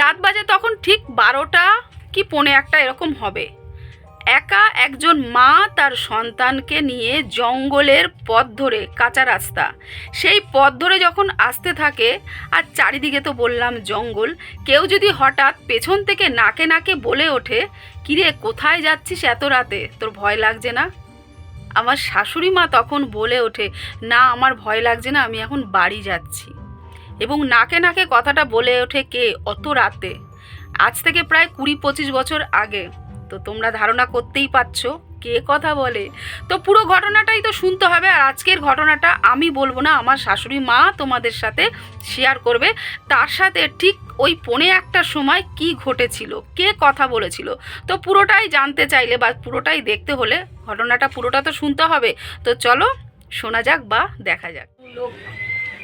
রাত বাজে তখন ঠিক বারোটা কি পৌনে একটা এরকম হবে। একা একজন মা তার সন্তানকে নিয়ে জঙ্গলের পথ ধরে কাঁচা রাস্তা। সেই পথ ধরে যখন আসতে থাকে, আর চারিদিকে তো বললাম জঙ্গল, কেউ যদি হঠাৎ পেছন থেকে নাকে নাকে বলে ওঠে, কিরে, কোথায় যাচ্ছিস এত রাতে? তোর ভয় লাগছে না? আমার শাশুড়ি মা তখন বলে ওঠে, না, আমার ভয় লাগছে না, আমি এখন বাড়ি যাচ্ছি। এবং নাকে নাকে কথাটা বলে ওঠে কে? অত রাতে। আজ থেকে প্রায় কুড়ি পঁচিশ বছর আগে। তো তোমরা ধারণা করতেই পারছ কে কথা বলে। তো পুরো ঘটনাটাই তো শুনতে হবে আর আজকের ঘটনাটা আমি বলব না, আমার শাশুড়ি মা তোমাদের সাথে শেয়ার করবে। তার সাথে ঠিক ওই পৌনে একটার সময় কি ঘটেছিল, কে কথা বলেছিল। তো পুরোটাই জানতে চাইলে বা পুরোটাই দেখতে হলে ঘটনাটা পুরোটা তো শুনতে হবে। তো চলো শোনা যাক বা দেখা যাক। লোক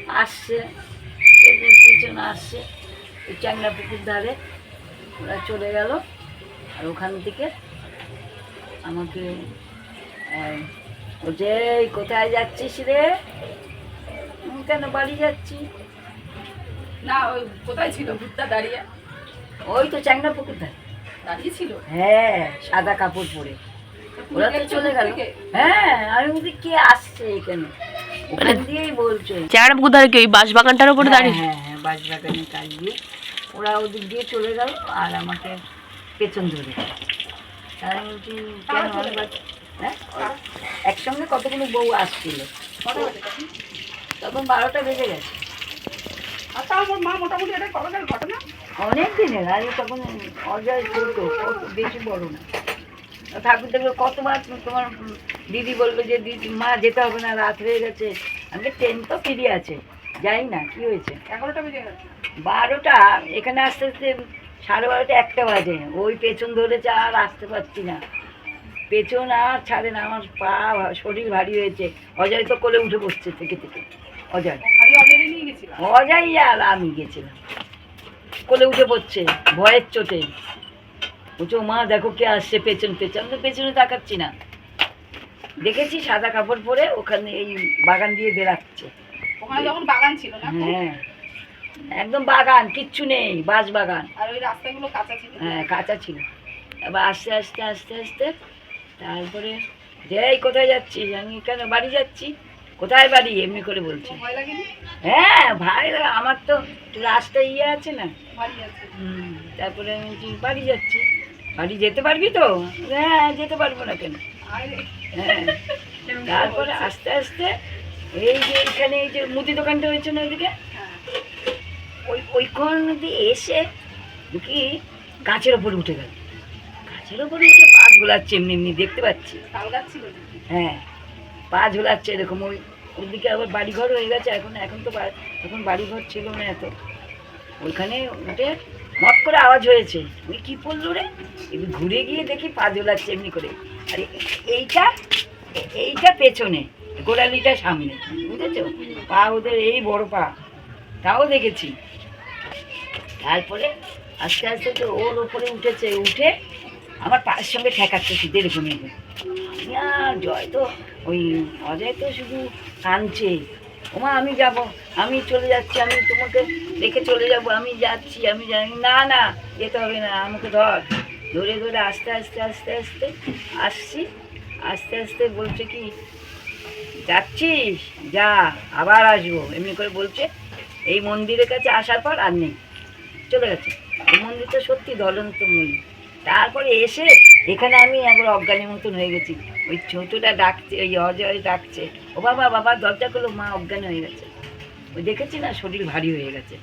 আসছে। এদের পেছনে আসছে ওই চাংলা পুকুর ধারে। ওরা চলে গেল আর ওখান থেকে আমাকে বলছে "এই কোথায় যাচ্ছিস রে? কেন বাড়ি যাচ্ছি? না ওই কোথায় ছিল? ভূতটা দাঁড়িয়ে? ওই তো চাংলা পুকুর ধারে। দাঁড়িয়ে ছিল? হ্যাঁ সাদা কাপড় পরে। ওরা তো চলে গেল। হ্যাঁ আমি বলছি কে আসছে এখানে? বলছে। চার কোথায় কি ওই বাঁশ বাগানটার উপরে দাঁড়িয়ে? হ্যাঁ হ্যাঁ বাঁশবাগানে কাজ দিয়ে ওরা ওদিক দিয়ে চলে গেল আর আমাকে পেছন ধরে। তাই বলছি কেন হ্যাঁ একসঙ্গে কতগুলো বউ আসছিল। তখন বারোটা বেজে গেছে। আর তাও মা মোটামুটি এটা কবেকার ঘটনা? অনেক দিনের আরে তখন অজয় ছোট বেশি বড় না। ঠাকুর দেখল কতবার তোমার দিদি বলল যে দিদি মা যেতে হবে না রাত হয়ে গেছে। আমি ট্রেন তো ফিরে আছে। যাই না কি হয়েছে? এগারোটা বেজে গেছে। বারোটা এখানে আস্তে আস্তে সাড়ে বারোটা একটা বাজে। ওই পেছন ধরেছে আর আসতে পারছি না। পেছন আর ছাড়ে না আমার পা শরীর ভারী হয়েছে। অজয় তো কোলে উঠে বসছে থেকে থেকে। অজয়। অজয় আর আমি গেছিলাম। কোলে উঠে পড়ছে ভয়ের চোটে। বলছো মা দেখো কে আসছে পেছন পেছন। আমি তো পেছনে তাকাচ্ছি না। দেখেছি সাদা কাপড় পরে ওখানে এই বাগান দিয়ে বেরাচ্ছে ওখানে যখন বাগান ছিল না হ্যাঁ। একদম বাগান কিচ্ছু নেই বাঁশ বাগান। আর ওই রাস্তাগুলো কাঁচা ছিল। হ্যাঁ কাঁচা ছিল। এবার আস্তে আস্তে আস্তে আস্তে তারপরে যে এই কোথায় যাচ্ছিস? আমি কেন বাড়ি যাচ্ছি? কোথায় বাড়ি? এমনি করে বলছি। হ্যাঁ ভাই আমার তো রাস্তা ইয়ে আছে না। তারপরে আমি বাড়ি যাচ্ছি। বাড়ি যেতে পারবি তো? হ্যাঁ যেতে পারব না কেন? হ্যাঁ। তারপরে আস্তে আস্তে এই যে এখানে এই যে মুদি দোকানটা হয়েছে না ওইদিকে? ওই ওইখান দিয়ে এসে কি গাছের ওপরে উঠে গেল। গাছের ওপরে উঠে পা ঝোলাচ্ছে এমনি এমনি দেখতে পাচ্ছি। হ্যাঁ পা ঝোলাচ্ছে এরকম। ওই ওইদিকে আবার বাড়িঘর হয়ে গেছে। এখন এখন তো এখন বাড়িঘর ছিল না এত। ওইখানে উঠে মট করে আওয়াজ হয়েছে। ওই কী পড়ল রে? এবার ঘুরে গিয়ে দেখি পা ঝোলাচ্ছে এমনি করে। আর, এইটা এইটা পেছনে, গোড়ালিটা সামনে, বুঝেছ? পা ওদের এই বড় পা, তাও দেখেছি। তারপরে আস্তে আস্তে তো ওর ওপরে উঠেছে, উঠে আমার পায়ের সঙ্গে ঠেকাচ্ছে এরকম আমি জয় তো, ওই অজয় তো শুধু কাঁদছে। ওমা, আমি যাব। আমি চলে যাচ্ছি, আমি তোমাকে রেখে চলে যাব। আমি যাচ্ছি, আমি জানি না না, যেতে হবে না, আমাকে ধর। ধরে ধরে আস্তে আস্তে আস্তে আস্তে আসছি। আস্তে আস্তে বলছে কি, যাচ্ছিস? যা, আবার আসব। এমনি করে বলছে, এই মন্দিরের কাছে আসার পর আর নেই। চলে গেছে। এই মন্দিরটা সত্যি দলন্ত মন্দির তারপরে এসে এখানে আমি একবার অজ্ঞানের মতন হয়ে গেছি। ওই ছোটটা ডাকছে ওই অজয় ডাকছে। ও বাবা বাবা দরজা করল মা অজ্ঞান হয়ে গেছে। ওই দেখেছি না শরীর ভারী হয়ে গেছে।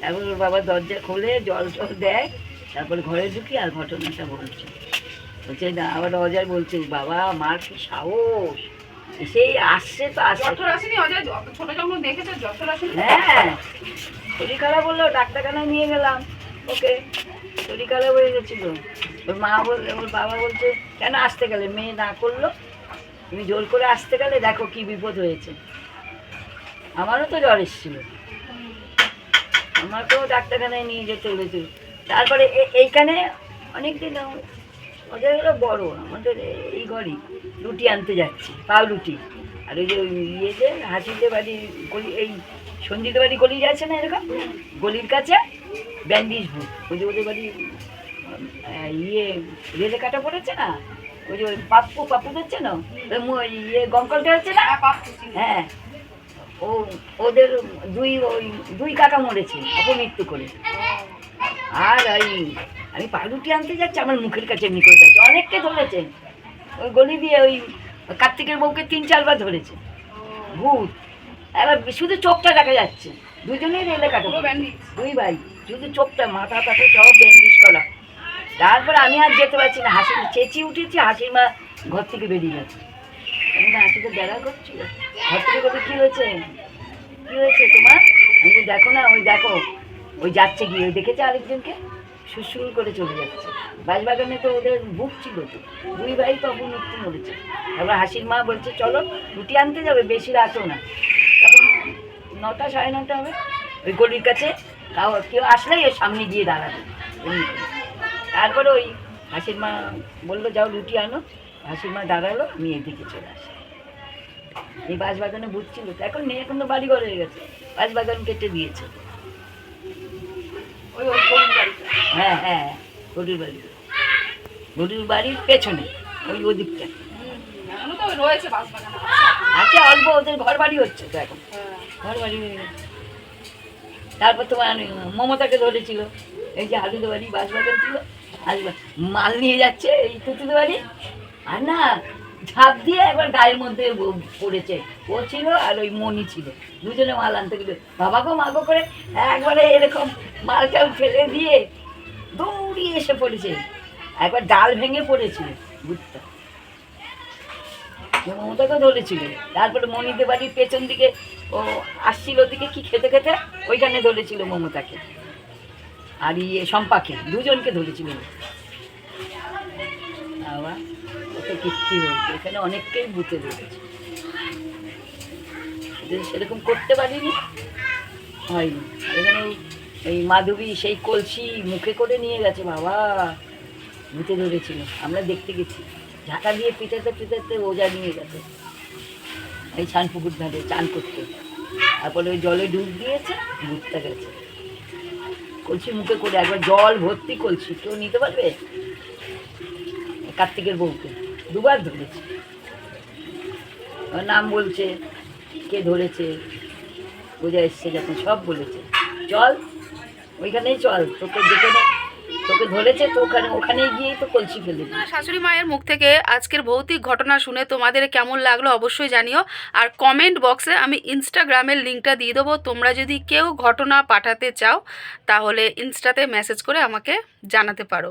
তারপর ওর বাবা দরজা খোলে জল টল দেয় তারপর ঘরে ঢুকি আর ঘটনাটা বলছে। বলছে না আবার অজয় বলছে বাবা মার কি সাহস? সেই আসছে তো আসছে। ছোট যখন দেখেছে হ্যাঁ। শরীর খারাপ হলো ডাক্তারখানায় নিয়ে গেলাম। ওকে। শরীর হয়ে গেছিল। ওর মা বললে, ওর বাবা বলছে, কেন আসতে গেলে? মেয়ে না করল। তুমি জোর করে আসতে গেলে দেখো কি বিপদ হয়েছে। আমারও তো জ্বর এসেছিল। আমাকেও ডাক্তারখানায় নিয়ে যেতে হয়েছে। তারপরে এইখানে অনেক দিন ওদের হলো বড়, আমাদের এই ঘরই। রুটি আনতে যাচ্ছি পাও রুটি আর ওই যে ইয়ে যে হাসিদের বাড়ি গলি এই সঞ্জিত বাড়ি গলি যাচ্ছে না এরকম? গলির কাছে? ব্যান্ডিজ ভূত। ওই যে ওদের বাড়ি ইয়ে রেলে কাটা পড়েছে না? ওই যে ওই পাপ্পু পাপ্পু যাচ্ছে না? ওই ইয়ে গঙ্কলটা হচ্ছে না? হ্যাঁ ও ওদের দুই ওই দুই কাকা মরেছে অপমৃত্যু করে। আর ওই আমি পাউরুটি আনতে যাচ্ছি আমার মুখের কাছে এমনি করে যাচ্ছে। অনেককে ধরেছে। ওই গলি দিয়ে ওই কার্তিকের বউকে তিন চারবার ধরেছে। ভূত। এবার শুধু চোখটা দেখা যাচ্ছে। দুজনেই রেলে কাটা দুই ভাই। শুধু চোখটা মাথা টাথা সব ব্যান্ডিজ করা। তারপর আমি আর যেতে পারছি না, হাসি চেঁচিয়ে উঠেছি, হাসির মা ঘর থেকে বেরিয়ে গেছে। না হাসিতে দেখা করছিল ঘর থেকে বলতে কী হয়েছে? কী হয়েছে তোমার? আমি দেখো না, ওই দেখো, ওই যাচ্ছে গিয়ে, ওই দেখেছে আরেকজনকে? সুসুর করে চলে যাচ্ছে। বাঁশবাগানে তো ওদের বুক ছিল তো, দুই ভাই তো অপমৃত্যু মরেছে। তারপর হাসির মা বলছে, চলো, রুটি আনতে যাবে, বেশি রাতও না। তখন নটা, সাড়ে নটা হবে, ওই গলির কাছে তাও কেউ আসলেই এর সামনে গিয়ে দাঁড়াবে। তারপরে ওই হাসির মা বলল যাও রুটি আনো। হাসির মা দাঁড়াল আমি এদিকে চলে আসি। এই বাঁশবাগানে বুঝছিল তো এখন নেই এখন তো বাড়ি ঘর হয়ে গেছে। বাঁশবাগান কেটে দিয়েছে। হ্যাঁ হ্যাঁ গরুর বাড়ি। গরুর বাড়ির পেছনে ওই ওদিকটা আছে অল্প ওদের ঘর বাড়ি হচ্ছে তো এখন। ঘর বাড়ি হয়ে গেছে। তারপর তোমার মমতাকে ধরেছিল। এই যে হালুদ বাড়ি বাঁশবাগান ছিল মাল নিয়ে যাচ্ছে এই তুতুল বাড়ি আর না, ঝাঁপ দিয়ে একবার গায়ের মধ্যে পড়েছে। ও ছিল আর ওই মনি ছিল। দুজনে মাল আনতে গেলে বাবাকে মাগো করে একবারে এরকম মালটা ফেলে দিয়ে দৌড়িয়ে এসে পড়েছে। একবার ডাল ভেঙে পড়েছিল মমতাকে ধরেছিল। তারপরে মনিদের বাড়ির পেছন দিকে ও আসছিল দিকে কি খেতে খেতে? ওইখানে ধরেছিল মমতাকে। আর ইয়ে সম্পাকে দুজনকে ধরেছিল। আবার কত কীর্তি হয়েছে এখানে অনেককেই বুঝে ধরেছে। সেরকম করতে পারিনি। হয়নি। এখানে এই মাধবী সেই কলসি মুখে করে নিয়ে গেছে। বাবা, ভূতে ধরেছিল। আমরা দেখতে গেছি। ঝাঁকা দিয়ে পিটাতে পিটাতে ওজা নিয়ে গেছে। এই ছান পুকুর ধারে চান করতে। তারপরে ওই জলে ডুব দিয়েছে, ভূতটা গেছে। কলসি মুখে করে একবার জল ভর্তি কলসি, কেউ নিতে পারবে? কার্তিকের বউকে। দুবার ধরেছে। নাম বলছে, কে ধরেছে, বোঝা এসছে যখন সব বলেছে। চল, ওইখানেই চল, তোকে যেখানে তো ওখানে ফেলে শাশুড়ি মায়ের মুখ থেকে আজকের ভৌতিক ঘটনা শুনে তোমাদের কেমন লাগল অবশ্যই জানিও। আর কমেন্ট বক্সে আমি ইনস্টাগ্রামের লিঙ্কটা দিয়ে দেবো। তোমরা যদি কেউ ঘটনা পাঠাতে চাও, তাহলে ইনস্টাতে মেসেজ করে আমাকে জানাতে পারো।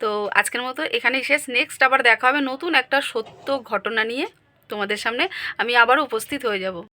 তো আজকের মতো এখানেই শেষ। নেক্সট আবার দেখা হবে নতুন একটা সত্য ঘটনা নিয়ে তোমাদের সামনে। আমি আবারও উপস্থিত হয়ে যাব।